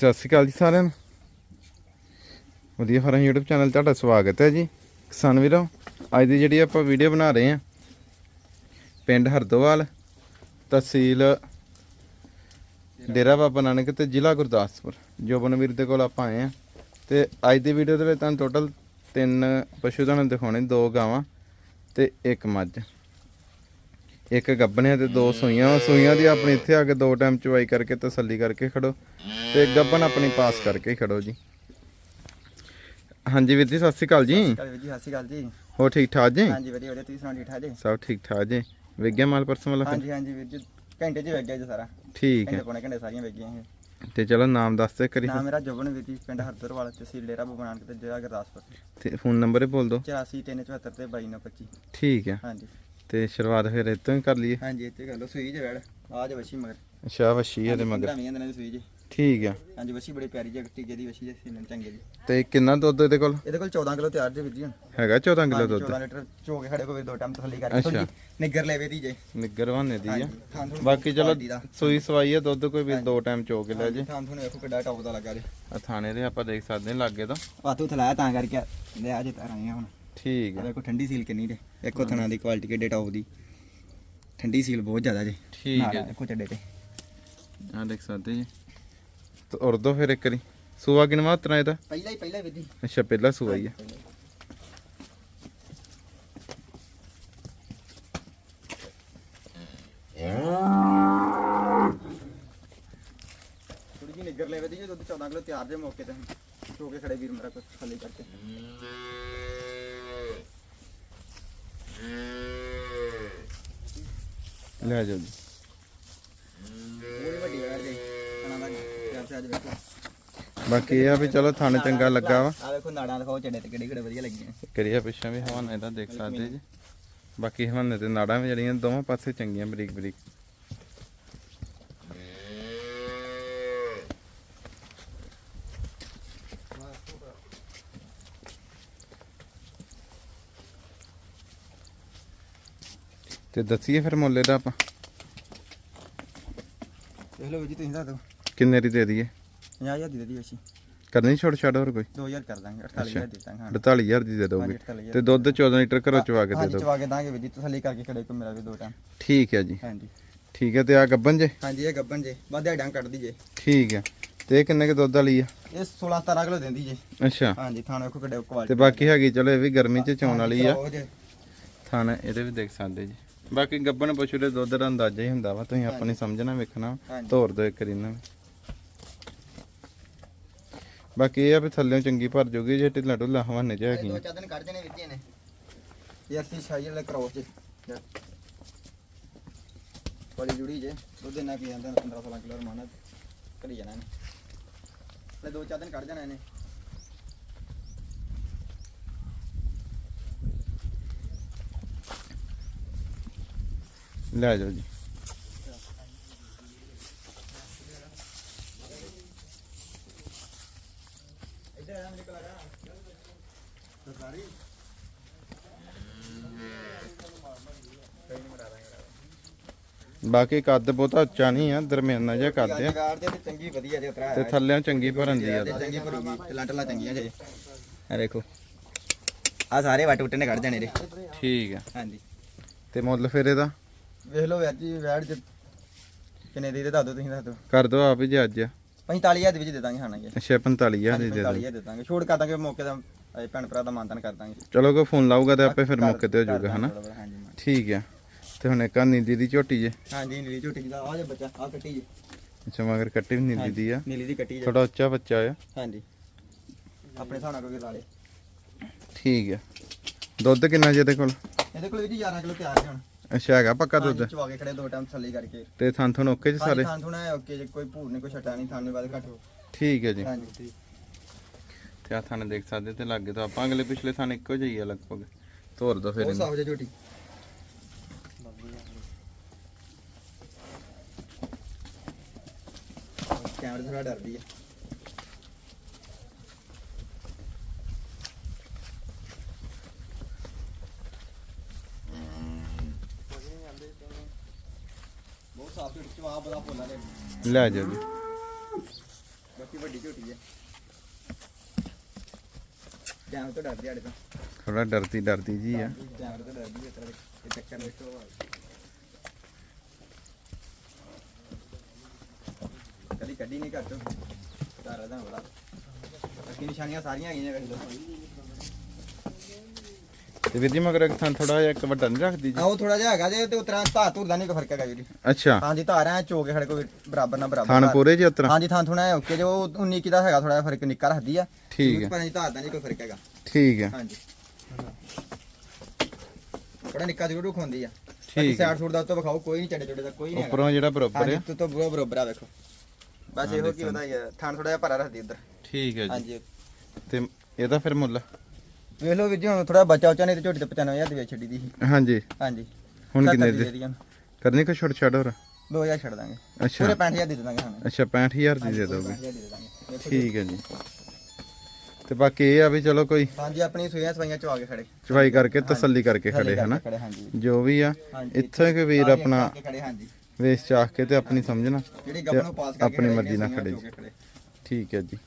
ਸਤਿ ਸ਼੍ਰੀ ਅਕਾਲ ਜੀ ਸਾਰਿਆਂ ਨੂੰ। ਵਧੀਆ ਫਰਾਂ YouTube ਚੈਨਲ ਤੁਹਾਡਾ ਸਵਾਗਤ ਹੈ ਜੀ। ਕਿਸਾਨ ਵੀਰੋ, ਅੱਜ ਦੀ ਜਿਹੜੀ ਆਪਾਂ ਵੀਡੀਓ ਬਣਾ ਰਹੇ ਹਾਂ, ਪਿੰਡ ਹਰਦੋਵਾਲ ਤਹਿਸੀਲ ਡੇਰਾ ਬਾਬਾ ਨਾਨਕ ਤੇ ਜ਼ਿਲ੍ਹਾ ਗੁਰਦਾਸਪੁਰ। ਜੋਬਨ ਵੀਰ ਦੇ ਕੋਲ ਆਪਾਂ ਆਏ ਹਾਂ ਤੇ ਅੱਜ ਦੀ ਵੀਡੀਓ ਦੇ ਵਿੱਚ ਤੁਹਾਨੂੰ ਟੋਟਲ ਤਿੰਨ ਪਸ਼ੂ ਤੁਹਾਨੂੰ ਦਿਖਾਉਣੇ, ਦੋ ਗਾਵਾਂ ਤੇ ਇੱਕ ਮੱਝ। ਇੱਕ ਗੱਬਣਿਆ ਤੇ ਦੋ ਸੂਈਆਂ ਸੂਈਆਂ ਦੀ ਆਪਣੀ ਇੱਥੇ ਆ ਕੇ ਦੋ ਟਾਈਮ ਚਵਾਈ ਕਰਕੇ ਤਸੱਲੀ ਕਰਕੇ ਖੜੋ। ਤੇ ਗੱਬਣ ਆਪਣੀ ਪਾਸ ਕਰਕੇ ਖੜੋ ਜੀ। ਹਾਂਜੀ ਵੀਰ ਜੀ ਸਤਿ ਸ਼੍ਰੀ ਅਕਾਲ ਜੀ। ਕਾਲੇ ਜੀ ਸਤਿ ਸ਼੍ਰੀ ਅਕਾਲ ਜੀ। ਹੋ ਠੀਕ ਠਾਕ ਜੀ? ਹਾਂਜੀ ਵਧੀਆ ਵਧੀਆ। ਤੁਸੀਂ ਸੁਣਾਓ ਠੀਕ ਠਾਕ ਜੀ? ਸਭ ਠੀਕ ਠਾਕ ਜੀ। ਵਿਗਿਆ ਮਾਲ ਪਰਸੋਂ ਵਾਲਾ? ਹਾਂਜੀ ਹਾਂਜੀ ਵੀਰ ਜੀ। ਘੰਟੇ 'ਚ ਵੇਖ ਗਿਆ ਜੀ ਸਾਰਾ। ਠੀਕ ਹੈ। ਪੌਣੇ ਘੰਟੇ ਸਾਰੀਆਂ ਵੇਖ ਗਈਆਂ ਇਹ। ਤੇ ਚਲੋ ਨਾਮ ਦੱਸ ਦੇ ਕਰੀ ਨਾਮ ਮੇਰਾ ਜੋਬਨ ਜੀ ਪਿੰਡ ਹਰਦਰਵਾਲ ਤਹਿਸੀਲ ਡੇਰਾ ਬਾਬਾ ਨਾਨਕ ਤੇ ਜ਼ਿਲ੍ਹਾ ਗੁਰਦਾਸਪੁਰ। ਤੇ ਫੋਨ ਨੰਬਰ ਹੀ ਬੋਲ ਦਿਓ। 84 ਤੇ 2225 ਠੀਕ ਹੈ। ਹਾਂਜੀ। ਤੇ ਸ਼ੁਰੂਆਤ ਫਿਰ ਇਤੋਂ ਹੀ ਕਰ ਲਈਏ। ਹਾਂਜੀ ਇੱਥੇ ਕਰ ਲਓ ਸੂਈ ਜੇ ਵੜ ਆ ਜਾ ਵਸ਼ੀ ਮਗਰ। ਅੱਛਾ ਵਸ਼ੀ ਹੈ ਦੇ ਮਗਰ। 15 ਦਿਨਾਂ ਦੀ ਸੂਈ ਜੇ। ਠੀਕ ਹੈ ਹਾਂਜੀ ਵਸ਼ੀ ਬੜੀ ਪਿਆਰੀ ਜੇ ਟੀਕੇ ਦੀ ਵਸ਼ੀ ਜੇ ਸੀਮਨ ਚੰਗੇ ਜੀ। ਤੇ ਕਿੰਨਾ ਦੁੱਧ ਇਹਦੇ ਕੋਲ? ਇਹਦੇ ਕੋਲ 14 ਕਿਲੋ ਤਿਆਰ ਜੇ ਵੀਰ ਜੀ ਹੁਣ। ਹੈਗਾ 14 ਕਿਲੋ ਦੁੱਧ? 14 ਲੀਟਰ ਚੋ ਕੇ ਖੜੇ ਕੋਈ ਦੋ ਟਾਈਮ ਤਸੱਲੀ ਕਰਕੇ ਅੱਛਾ। ਨਿੱਗਰ ਲੈਵੇ ਦੀ ਜੇ। ਨਿੱਗਰ ਬਹਾਨੇ ਦੀ ਆ। ਬਾਕੀ ਚਲੋ ਦਾ। ਸੂਈ ਸਵਾਈ ਹੈ ਦੁੱਧ ਕੋਈ ਵੀ ਦੋ ਟਾਈਮ ਚੋ ਕੇ ਲੈ ਜੇ। ਥਾਂ ਤੁਹਾਨੂੰ ਵੇਖੋ ਕਿੱਡਾ ਟੌਪ ਦਾ ਲੱਗਾ ਜੇ। ਆ ਥਾਣੇ ਦੇ ਆਪਾਂ ਦੇਖ ਸਕਦੇ ਹਾਂ ਲਾਗੇ ਤੋਂ। ਹੱਥ ਉਥ ਲਾਇਆ ਤਾਂ ਕਰਕੇ ਲੈ ਆ ਜੇ ਤਾਰਾਂ ਹੁਣ। ਠੀਕ ਆ। ਦੇਖੋ ਠੰਡੀ ਸੀਲ ਕਿੰਨੀ ਜੇ। ਇੱਕੋ ਥਣਾ ਦੀ ਕੁਆਲਿਟੀ ਕਿੱਡੇ ਟੌਪ ਦੀ। ਠੰਡੀ ਸੀਲ ਬਹੁਤ ਜ਼ਿਆਦਾ ਜੇ। ਠੀਕ ਹੈ ਆ ਦੇਖੋ ਚੱਡੇ ਤੇ। ਆ ਦੇਖ ਸਕਦੇ ਜੀ। ਤੇ ਉਰਦੋ ਫਿਰ ਇੱਕ ਵਾਰੀ। ਸੂਆ ਕਿਨਵਾ ਉਤਰਾ ਇਹਦਾ? ਪਹਿਲਾਂ ਹੀ ਪਹਿਲਾਂ ਵਿਧੀ। ਅੱਛਾ ਪਹਿਲਾ ਸੂਆ ਹੀ ਆ। ਥੋੜੀ ਜਿਹੀ ਨਿੱਗਰ ਲੈਵੇ ਦੀ ਜੇ ਦੁੱਧ 14 ਕਿਲੋ ਤਿਆਰ ਜੇ ਮੌਕੇ ਤੇ। ਚੋ ਕੇ ਖੜੇ ਵੀਰ ਮੇਰਾ ਕੁਝ ਖਾਲੀ ਕਰਕੇ। ਲੈ ਜਾਓ ਜੀ। ਪੂਰੀ ਵੱਡੀ ਵਾਰ ਜੇ ਕਣਾ ਦਾ ਤਿਆਰ ਤੇ ਅੱਜ ਵੇਖੋ ਬਾਕੀ ਇਹ ਆ ਵੀ ਚਲੋ ਥਣ ਚੰਗਾ ਲੱਗਾ ਵਾ। ਆ ਵੇਖੋ ਨਾੜਾਂ ਦਿਖਾਓ ਚੱਡੇ ਤੇ ਕਿਹੜੇ ਕਿਹੜੇ ਵਧੀਆ ਲੱਗੀਆਂ। ਕਰੀਆ ਪਿੱਛੇ ਵੀ ਹਵਾਨਾ ਇਹਦਾ ਦੇਖ ਸਕਦੇ ਜੀ। ਬਾਕੀ ਹਵਾਨੇ ਤੇ ਨਾੜਾਂ ਵੀ ਜਿਹੜੀਆਂ ਦੋਵਾਂ ਪਾਸੇ ਚੰਗੀਆਂ ਬਰੀਕ ਬਰੀਕ। ਤੇ ਦੱਸੀਏ ਫਿਰ ਮੁੱਲ ਇਹਦਾ ਆਪਾਂ। ਦੇਖ ਲਓ ਜੀ ਤੁਸੀਂ ਦੱਸ ਦਿਓ। ਕਿੰਨੇ ਦੀ ਦੇ ਦਈਏ? 50000 ਦੀ ਦੇ ਦੀ ਅਸੀਂ। ਕਰਨੀ ਛੋੜ ਛਾੜ ਹੋਰ ਕੋਈ? 2000 ਕਰ ਦਾਂਗੇ 48000 ਦੇ ਦਾਂਗੇ ਹਾਂ। 48000 ਦੀ ਦੇ ਦੋਗੇ ਹਾਂਜੀ, 48,000 ਤੇ ਦੁੱਧ 14 ਲੀਟਰ ਘਰੋਂ ਚਵਾ ਕੇ ਦੇ ਦੋ ਚਵਾ ਕੇ ਦਾਂਗੇ ਵੀਰ ਜੀ ਤਸੱਲੀ ਕਰਕੇ ਖੜੇ ਕੋ ਮੇਰਾ ਵੀ ਦੋ ਟਾਈਮ। ਠੀਕ ਹੈ ਜੀ। ਹਾਂਜੀ। ਠੀਕ ਹੈ ਤੇ ਆ ਗੱਬਨ ਜੇ? ਹਾਂਜੀ ਇਹ ਗੱਬਨ ਜੇ ਵਾਧਿਆ ਡਾਂ ਕੱਢਦੀ ਜੇ। ਠੀਕ ਹੈ। ਤੇ ਕਿੰਨੇ ਕੇ ਦੁੱਧ ਵਾਲੀ ਆ? ਇਹ 16 17 ਕਿਲੋ ਦਿੰਦੀ ਜੇ। ਅੱਛਾ। ਹਾਂਜੀ ਥਾਣਾ ਵੇਖੋ ਕਿੱਡੇ ਤੇ ਕੁਆਲਿਟੀ ਬਾਕੀ ਹੈਗੀ ਚਲੋ ਇਹ ਵੀ ਗਰਮੀ ਚ ਚੌਣ ਵਾਲੀ ਆ। ਥਾਣਾ ਇਹਦੇ ਵੀ ਦੇਖ ਸਕਦੇ ਜੀ। ਬਾਕੀ ਗੱਬਨ ਪਸ਼ੂ ਦੇ ਦੁੱਧ ਦਾ ਅੰਦਾਜ਼ਾ ਹੀ ਹੁੰਦਾ ਵਾ ਤੁਸੀਂ ਆਪਣੀ ਸਮਝਣਾ ਵੇਖਣਾ। ਧੋਰ ਦੋ ਇੱਕ ਰੀਨਾ ਬਾਕੀ ਇਹ ਆ ਵੀ ਥੱਲੇੋਂ ਚੰਗੀ ਭਰ ਜੂਗੀ ਜੇ ਢਿੱਲਾ ਢੁੱਲਾ ਹਵਾਨੇ ਚ ਇਹ ਦੋ ਚਾਰ ਦਿਨ ਕੱਢ ਜਣੇ ਵਿੱਚੇ ਨੇ ਇਹ ਅਸੀਂ ਸ਼ਾਹੀ ਵਾਲੇ ਕਰੋਸ ਚ। ਬੜੀ ਜੁੜੀ ਜੇ ਦੁੱਧ ਇੰਨਾ ਪੀ ਜਾਂਦਾ 15 16 ਕਿਲੋ ਰਮਾਨਾ ਕਰੀ ਜਾਣਾ ਨੇ ਲੈ ਦੋ ਚਾਰ ਦਿਨ ਕੱਢ ਜਾਣਾ ਇਹਨੇ। ਲੈ ਜਾਓ ਜੀ। ਬਾਕੀ ਕੱਦ ਬਹੁਤਾ ਉੱਚਾ ਨਹੀਂ ਆ ਦਰਮਿਆਨਾ ਜਿਹਾ ਕੱਦ ਆ। ਦੇ ਤੇ ਚੰਗੀ ਵਧੀਆ ਜੇ ਉਤਰਾ ਤੇ ਥੱਲੇੋਂ ਚੰਗੀ ਭਰਨ ਦੀ ਆ। ਤੇ ਚੰਗੀ ਭਰੂਗੀ ਤੇ ਲੰਟਲਾ ਚੰਗੀਆਂ ਜੇ। ਆ ਦੇਖੋ। ਆ ਸਾਰੇ ਵਟ ਉੱਟੇ ਨੇ ਕੱਢ ਜਾਣੇ ਰੇ ਠੀਕ ਆ। ਹਾਂਜੀ। ਤੇ ਮੁੱਲ ਫਿਰ ਇਹਦਾ? ਵੇਖ ਲਓ ਵੀਰ ਜੀ ਵੈੜ ਚ ਕਿੰਨੇ ਦੀ ਦੇ ਦੱਸ ਦਿਓ ਤੁਸੀਂ ਦੱਸ ਦਿਓ। ਕਰ ਦੋ ਆਪ ਹੀ ਜੇ ਅੱਜ 45000 ਦੇ ਵਿੱਚ ਦੇ ਦਾਂਗੇ ਖਾਣਾ ਜੀ। ਅੱਛਾ 45000 ਦੀ ਦੇ ਦਿਓ। 45000 ਦੇ ਦਾਂਗੇ। ਛੋੜ ਕਰ ਦਾਂਗੇ ਮੌਕੇ ਦਾ ਇਹ ਭੈਣ ਭਰਾ ਦਾ ਮਾਨਤਨ ਕਰ ਦਾਂਗੇ। ਚਲੋ ਕੋਈ ਫੋਨ ਲਾਊਗਾ ਤੇ ਆਪੇ ਫਿਰ ਮੌਕੇ ਤੇ ਹੋ ਜਾਊਗਾ ਹਨਾ। ਠੀਕ ਆ। ਤੇ ਹੁਣ ਇੱਕ ਆ ਨੀਂਦੀ ਦੀ ਝੋਟੀ ਜੇ। ਹਾਂਜੀ ਨੀਲੀ ਝੋਟੀ ਦਾ ਆ ਜਾ ਬੱਚਾ ਆ ਕੱਟੀ ਜੀ। ਅੱਛਾ ਮਗਰ ਕੱਟੀ ਵੀ ਨੀਂਦੀ ਦੀ ਆ। ਨੀਲੀ ਦੀ ਕੱਟੀ ਜੀ। ਥੋੜਾ ਉੱਚਾ ਬੱਚਾ ਆ। ਹਾਂਜੀ। ਆਪਣੇ ਹਿਸਾਬ ਨਾਲ ਕੋਈ ਲਾ ਲੇ। ਠੀਕ ਆ। ਦੁੱਧ ਕਿੰਨਾ ਜੇ ਇਹਦੇ ਕੋਲ? ਇਹਦੇ ਕੋਲ ਵੀ ਜੀ 11 ਕਿਲੋ ਤਿਆਰ ਹੈ ਹੁਣ। ਅੱਛਾ ਹੈਗਾ ਪੱਕਾ ਦੁੱਧ? ਚਵਾ ਕੇ ਖੜੇ ਦੋ ਟਾਈਮ ਥੱਲੀ ਕਰਕੇ। ਤੇ ਥਾਂ ਥਣ ਓਕੇ ਜੀ ਸਾਰੇ? ਥਾਂ ਥੁਣਾ ਹੈ ਓਕੇ ਜੇ ਕੋਈ ਭੂਰ ਨਹੀਂ ਕੋਈ ਛਟਾ ਨਹੀਂ ਥਾਂ ਦੇ ਬਾਅਦ ਘੱਟ ਠੀਕ ਹੈ ਜੀ। ਹਾਂਜੀ। ਠੀਕ ਤੇ ਆ ਥਾਂ ਦੇਖ ਸਕਦੇ ਤੇ ਲੱਗੇ ਤਾਂ ਆਪਾਂ। ਅਗਲੇ ਪਿਛਲੇ ਥਾਂ ਇੱਕੋ ਜਿਹੀ ਆ ਲਗਭਗ। ਤੋਰ ਦੋ ਫਿਰ ਉਹ ਸਾਹੋ ਜੇ ਝੋਟੀ ਕੈਮਰੇ ਥੋੜਾ ਡਰਦੀ ਹੈ ਬਹੁਤ ਸਾਫ਼ ਝੋਟੀ ਚਵਾ ਬੜਾ ਪੋਲਾ ਦੇ ਲੈ ਜੀ ਬਸ ਬਾਕੀ ਵੱਡੀ ਝੋਟੀ ਜੇ ਜਾਨ ਤੋਂ ਡਰਦੀ ਆੜੇ ਤੋਂ। ਥੋੜਾ ਡਰਦੀ ਡਰਦੀ ਜੀ ਆ। ਜਾਨ ਤੋਂ ਡਰਦੀ ਹੈ ਤੇਰੇ ਇਹ ਚੱਕਰ ਦੇਖੋ ਕਦੀ ਕੱਢੀ ਨਹੀਂ ਘਰ ਚੋਂ ਘਰ ਦਾ ਬੜਾ। ਬਾਕੀ ਨਿਸ਼ਾਨੀਆਂ ਸਾਰੀਆਂ ਹੈਗੀਆਂ ਵੇਖ ਲਓ। ਤੇ ਵੀਰ ਜੀ ਮਗਰ ਇੱਕ ਥਾਂ ਥੋੜਾ ਜਿਹਾ ਇੱਕ ਵੱਡਾ ਨਹੀਂ ਰੱਖਦੀ ਜੀ। ਆਹ ਉਹ ਥੋੜਾ ਜਿਹਾ ਹੈਗਾ ਜੇ ਤੇ ਉਤਰਾ ਧਾਰ ਧੂਰ ਦਾ ਨਹੀਂ ਕੋਈ ਫ਼ਰਕ ਹੈਗਾ ਜੀ। ਅੱਛਾ। ਹਾਂਜੀ ਧਾਰ ਐ ਚੋਕੇ ਖੜੇ ਕੋਈ ਬਰਾਬਰ ਨਾ ਬਰਾਬਰ ਧਾਰ। ਪੂਰੇ ਜੀ ਉਤਰਾ? ਹਾਂਜੀ ਥਾਂ ਥੁਣਾ ਓਕੇ ਜੋ 19 ਕੀ ਦਾ ਹੈਗਾ ਥੋੜਾ ਜਿਹਾ ਫ਼ਰਕ ਨਿੱਕਾ ਰੱਖਦੀ ਆ। ਠੀਕ ਹੈ। ਪਰ ਨਹੀਂ ਧਾਰ ਦਾ ਨਹੀਂ ਕੋਈ ਫ਼ਰਕ ਹੈਗਾ। ਠੀਕ ਹੈ। ਹਾਂਜੀ। ਬੜਾ ਨਿੱਕਾ ਜ਼ਰੂਰ ਰੁਖਾਉਂਦੀ ਆ। ਠੀਕ ਹੈ। ਸਾਈਡ ਸੂਟ ਦਾ ਉੱਤੋਂ ਵਿਖਾਓ ਕੋਈ ਨਹੀਂ ਚੜੇ ਚੜੇ ਦਾ ਕੋਈ ਨਹੀਂ ਉੱਪਰੋਂ ਜਿਹੜਾ ਬਰਾਬਰ ਆ ਤੂੰ ਤਾਂ ਬਰੋ ਬਰੋਬਰ ਆ ਵੇਖੋ। ਬਸ ਇਹੋ ਕੀ ਹੁੰਦਾ ਹੈ ਥਾਂ ਥੋੜਾ ਜਿਹਾ ਭਰਾ ਰੱਖਦੀ ਉਧਰ। ਠੀਕ ਹੈ ਜੀ। ਹਾਂਜੀ। ਤੇ ਇਹਦਾ ਫਿਰ ਮੁੱਲ? ਵੇਖ ਲਓ ਵੀਰ ਜੀ ਹੁਣ ਥੋੜਾ ਬਚਾ ਉਚਾ ਨਹੀਂ ਤੇ ਝੋਟੀ ਤੇ 95000 ਦੀ ਵੇਚ ਛੱਡੀ ਦੀ ਸੀ। ਹਾਂਜੀ। ਹਾਂਜੀ। ਹੁਣ 70 ਕਿੰਨੇ ਦੀ ਕਰਨੀ ਕੋ ਛੋਟ ਛੱਡ ਹੋਰ? 2000 ਛੱਡ ਦਾਂਗੇ। ਅੱਛਾ। ਪੂਰੇ 65000 ਦੇ ਦਾਂਗੇ ਹਾਂ ਅੱਛਾ 65000 ਦੀ ਦੇ ਦੋਗੇ। 65000 ਦੇ ਦਾਂਗੇ। ਵੇਖੋ ਜੀ। ਠੀਕ ਹੈ ਜੀ। ਤੇ ਬਾਕੀ ਇਹ ਆ ਵੀ ਚਲੋ ਕੋਈ ਹਾਂਜੀ ਆਪਣੀ ਸੂਈਆਂ ਸਵਾਈਆਂ ਚ ਆ ਕੇ ਖੜੇ। ਚਵਾਈ ਕਰਕੇ ਤਸੱਲੀ ਕਰਕੇ ਖੜੇ ਹਨਾ? ਜੋ ਵੀ ਆ। ਇੱਥੇ ਕਿ ਵੀਰ ਆਪਣਾ ਵੇਚ ਚਾਖ ਕੇ ਤੇ ਆਪਣੀ ਸਮਝਣਾ ਆਪਣੀ ਮਰਜ਼ੀ ਨਾਲ ਖੜੇ। ਠੀਕ ਹੈ ਜੀ।